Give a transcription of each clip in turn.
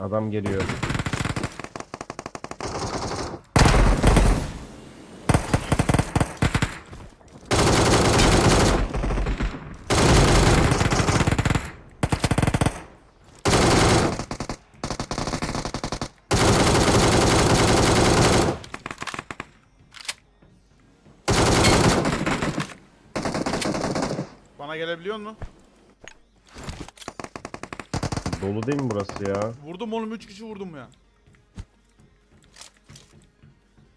Adam geliyor. Bana gelebiliyor mu? Dolu değil mi burası ya? Vurdum oğlum 3 kişi vurdum ya.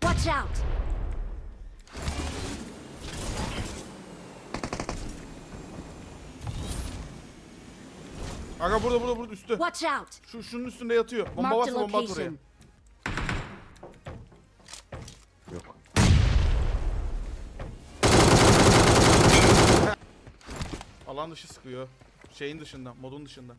Watch out! Aga burada burada burada üstte. Watch out! Şu şunun üstünde yatıyor. Bomba varsa bomba at oraya. location. Yok. Alan dışı sıkıyor. Şeyin dışında, modun dışında.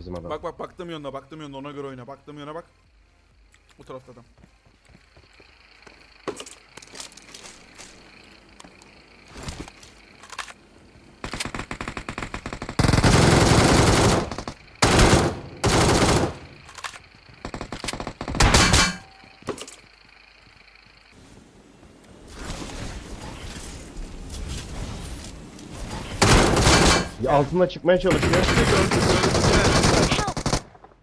Bizim adam. Bak bak baktım yönüne, baktım yönüne ona göre oyna. Baktım yöne bak. Bu tarafta adam. Ya çıkmaya çalışıyor.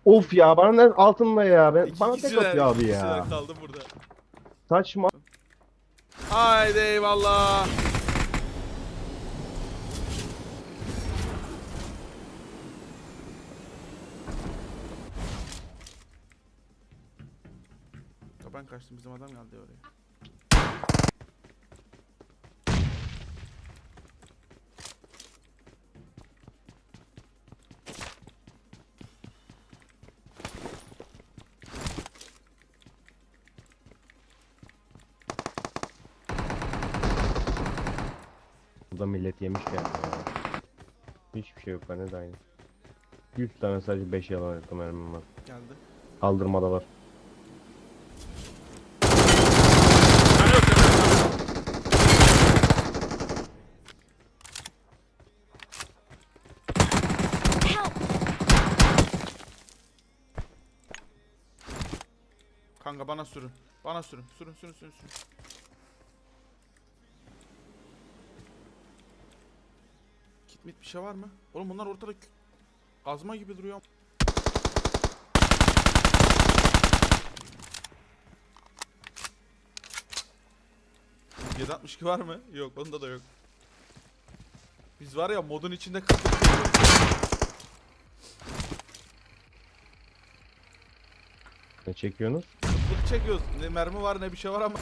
Of ya bana ne altında ya. Ben, İki bana tek kişiler, atıyor abi iki ya. kişiler kaldı burada. Saçma. Haydi eyvallah. Ya Ben kaçtım bizim adam geldi oraya. Burada millet yemiş yani. ya. Hiçbir şey yok bende de aynı. 100 tane sadece 5 yalan ettim mermim var. Geldi. Kaldırmada var. Kanka bana sürün. Bana sürün. Sürün sürün sürün sürün. Mit bir şey var mı? Oğlum bunlar ortada kazma gibi duruyor. ...762 var mı? Yok onda da yok. Biz var ya modun içinde kırdık. Ne çekiyorsunuz? Kıtlık çekiyoruz. Ne mermi var ne bir şey var ama.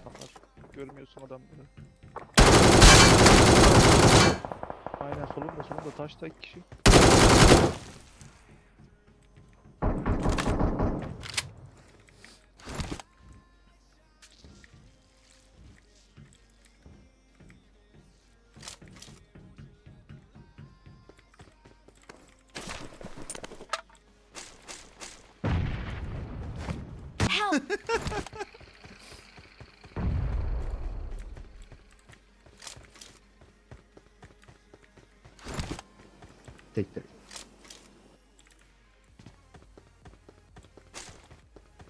Adamlar. Görmüyorsun adamları. Aynen solunda solunda taşta iki kişi.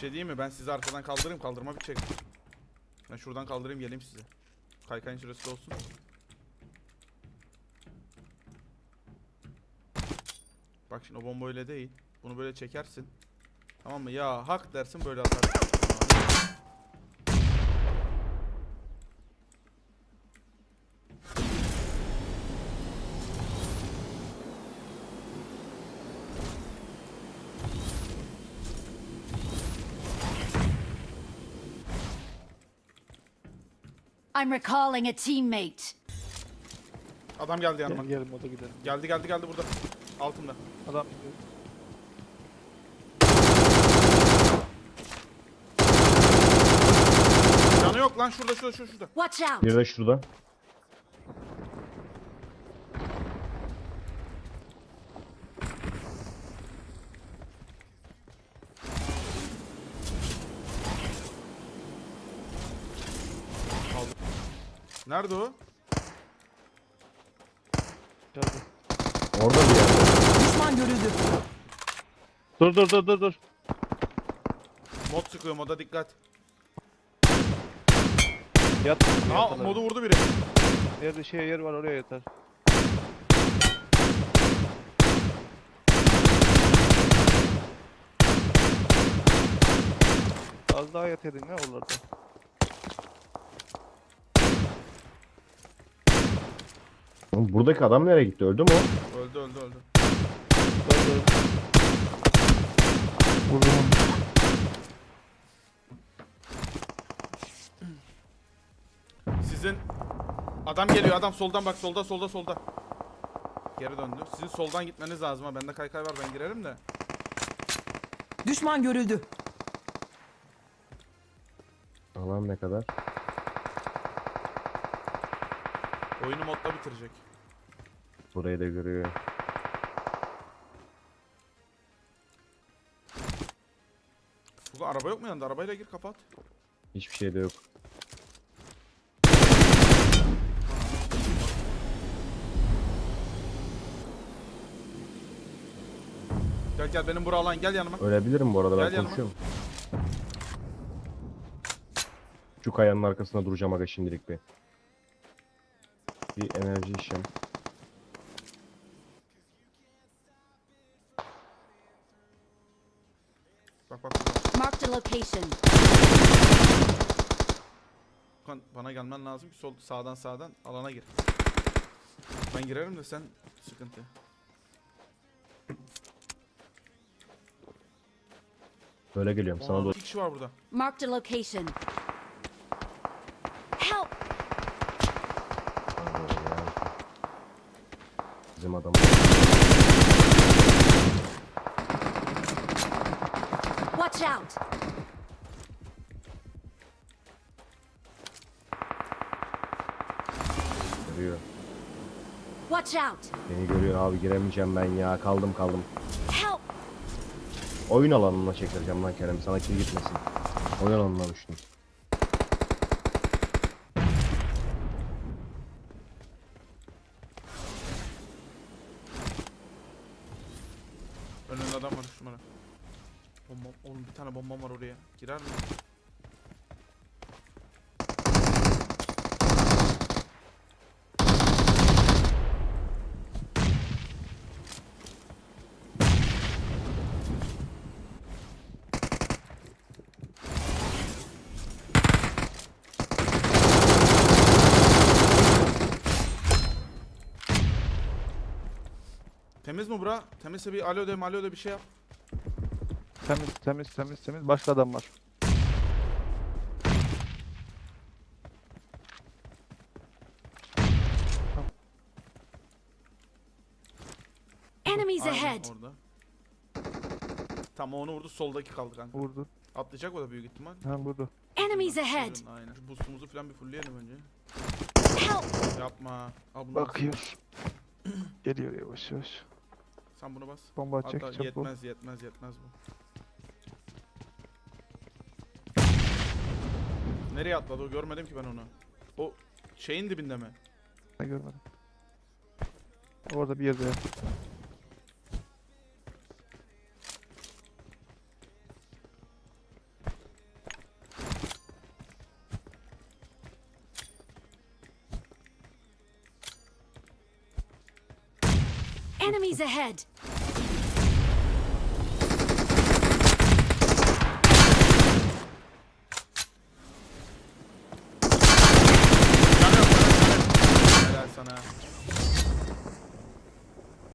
Şey diyeyim mi? Ben sizi arkadan kaldırayım. Kaldırma bir çek. Ben şuradan kaldırayım geleyim size. Kaykayın de olsun. Bak şimdi o bomba öyle değil. Bunu böyle çekersin. Tamam mı? Ya hak dersin böyle atarsın. I'm recalling a teammate. Adam geldi yanıma. Gel gel moda gidelim. Geldi geldi geldi burada. Altımda. Adam gidiyor. Canı yok lan şurada şurada şurada. şurada. Watch out! Bir de şurada. Nerede o? Geldi. Orada bir yerde. Düşman görüldü. Dur dur dur dur dur. Mod sıkıyor moda dikkat. Yat. Aa modu vurdu biri. Yerde şey yer var oraya yatar. Az daha yat edin ne oralarda. Oğlum buradaki adam nereye gitti? Öldü mü o? Öldü öldü öldü. Vurdum onu. Sizin adam geliyor adam soldan bak solda solda solda. Geri döndü. Sizin soldan gitmeniz lazım ha. Bende kaykay var ben girerim de. Düşman görüldü. Alan ne kadar? Oyunu modda bitirecek. Burayı da görüyor. Bu araba yok mu yanında? Arabayla gir kapat. Hiçbir şey de yok. Gel gel benim bura alan gel yanıma. Ölebilirim bu arada ben Gel yanıma. konuşuyorum. Şu kayanın arkasında duracağım aga şimdilik bir. Bir enerji işim. Bak bak. bak. Marked a location. Furkan, Bana gelmen lazım ki sol sağdan sağdan alana gir. Ben girerim de sen sıkıntı. Böyle geliyorum sana doğru. kişi var burada. Marked a location. Help! Bizim adam. Watch out! Görüyor. Watch out! Beni görüyor abi giremeyeceğim ben ya. Kaldım kaldım. Help! Oyun alanına çekileceğim lan Kerem. Sana kill gitmesin. Oyun alanına düştüm. Önünde adam var şu numara. Bomba, oğlum bir tane bombam var oraya. Girer mi? Temiz mi bura? Temizse bir alo de alo de bir şey yap. Temiz temiz temiz temiz. Başka adam var. Enemies ahead! orada. Tam onu vurdu soldaki kaldı kanka. Vurdu. Atlayacak o da büyük ihtimal. Ha vurdu. Enemies ahead! Aynen. Şu boostumuzu falan bir fullleyelim önce. Help! Yapma. Al bunu. Bakıyor. Geliyor yavaş yavaş. Sen bunu bas. Bomba atacak Hatta çabuk. yetmez yetmez yetmez bu. Nereye atladı o görmedim ki ben onu. O şeyin dibinde mi? Ben görmedim. Orada bir yerde. Enemies ahead.